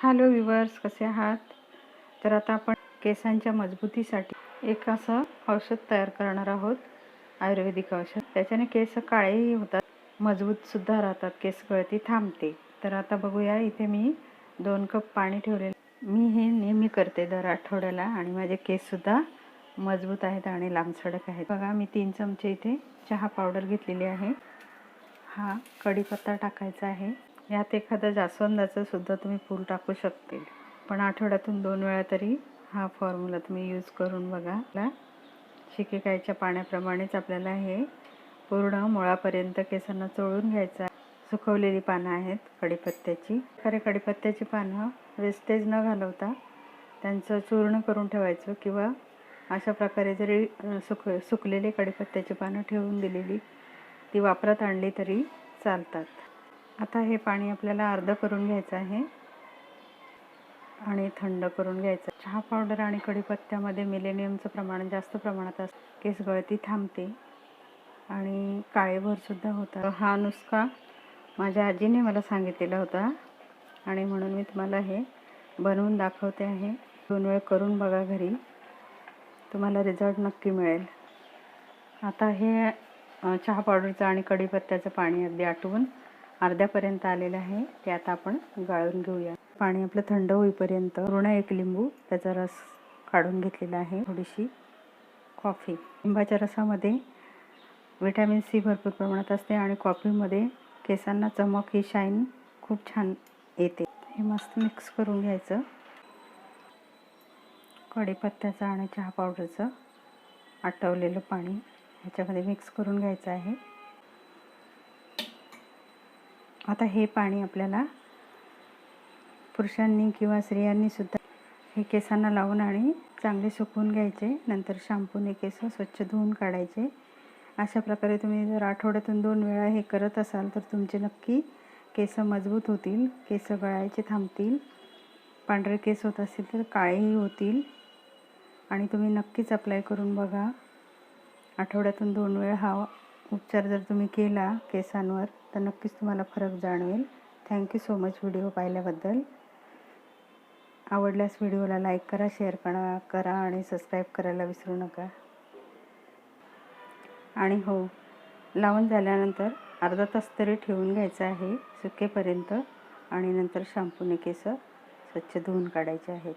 Hello weavers कसे आहात? तर आता आपण केसांच्या मजबूतीसाठी एक असं औषध तयार करणार आहोत आयुर्वेदिक औषध. त्याच्याने केस काळेही होतात मजबूतसुद्धा राहतात केस गळती थांबते. तर आता बघूया इथे मी दोन कप पाणी ठेवलेलं मी हे नेहमी करते दर आठवड्याला आणि माझे केससुद्धा मजबूत आहेत आणि लांबसडक आहेत. बघा मी तीन चमचे इथे चहा पावडर घेतलेली आहे. हा कढीपत्ता टाकायचा आहे. यात एखादं जास्वंदाचं सुद्धा तुम्ही फूल टाकू शकते पण आठवड्यातून दोन वेळा तरी हा फॉर्म्युला तुम्ही यूज करून बघा. ला शिकेकायच्या पाण्याप्रमाणेच आपल्याला हे पूर्ण मुळापर्यंत केसांना चोळून घ्यायचं सुकवलेली पानं आहेत कडीपत्त्याची खरे कडीपत्त्याची पानं वेस्टेज न घालवता त्यांचं चूर्ण करून ठेवायचं किंवा अशा प्रकारे जरी सुक सुकलेले कडीपत्त्याची पानं ठेवून दिलेली ती वापरात आणली तरी चालतात. आता हे पाणी आपल्याला अर्ध करून घ्यायचं आहे आणि थंड करून घ्यायचं. चहा पावडर आणि कढीपत्त्यामध्ये मिलेनियमचं प्रमाण जास्त प्रमाणात असतं केस गळती थांबते आणि काळेभरसुद्धा होतं हा नुसका माझ्या आजीने मला सांगितलेला होता आणि म्हणून मी तुम्हाला हे बनवून दाखवते आहे. दोन वेळ करून बघा घरी. तुम्हाला रिझल्ट नक्की मिळेल. आता हे चहा पावडरचं आणि कढीपत्त्याचं पाणी अगदी आटवून अर्ध्यापर्यंत आलेलं आहे. ते आता आपण गाळून घेऊया. पाणी आपलं थंड होईपर्यंत पूर्ण एक लिंबू त्याचा रस काढून घेतलेला आहे. थोडीशी कॉफी लिंबाच्या रसामध्ये विटॅमिन सी भरपूर प्रमाणात असते आणि कॉफीमध्ये केसांना चमक ही शाईन खूप छान येते. हे मस्त मिक्स करून घ्यायचं. कढीपत्त्याचं आणि चहा पावडरचं आटवलेलं पाणी ह्याच्यामध्ये मिक्स करून घ्यायचं आहे. आता हे पाणी आपल्याला पुरुषांनी किंवा स्त्रियांनी सुद्धा हे केसांना लावून आणि चांगले सुकवून घ्यायचे. नंतर शॅम्पूने केस स्वच्छ धुवून काढायचे. अशा प्रकारे तुम्ही जर आठवड्यातून दोन वेळा हे करत असाल तर तुमचे नक्की केस मजबूत होतील केस गळायचे थांबतील पांढरे केस होत असतील तर काळेही होतील. आणि तुम्ही नक्कीच अप्लाय करून बघा. आठवड्यातून दोन वेळा हा उपचार जर तुम्ही केला केसांवर तर नक्कीच तुम्हाला फरक जाणवेल. थँक्यू सो मच व्हिडिओ पाहिल्याबद्दल. आवडल्यास व्हिडिओला लाईक करा शेअर करा करा आणि सबस्क्राईब करायला विसरू नका. आणि हो लावून झाल्यानंतर अर्धा तास तरी ठेवून घ्यायचं आहे सुकेपर्यंत आणि नंतर शॅम्पूने केस स्वच्छ धुवून काढायचे आहेत.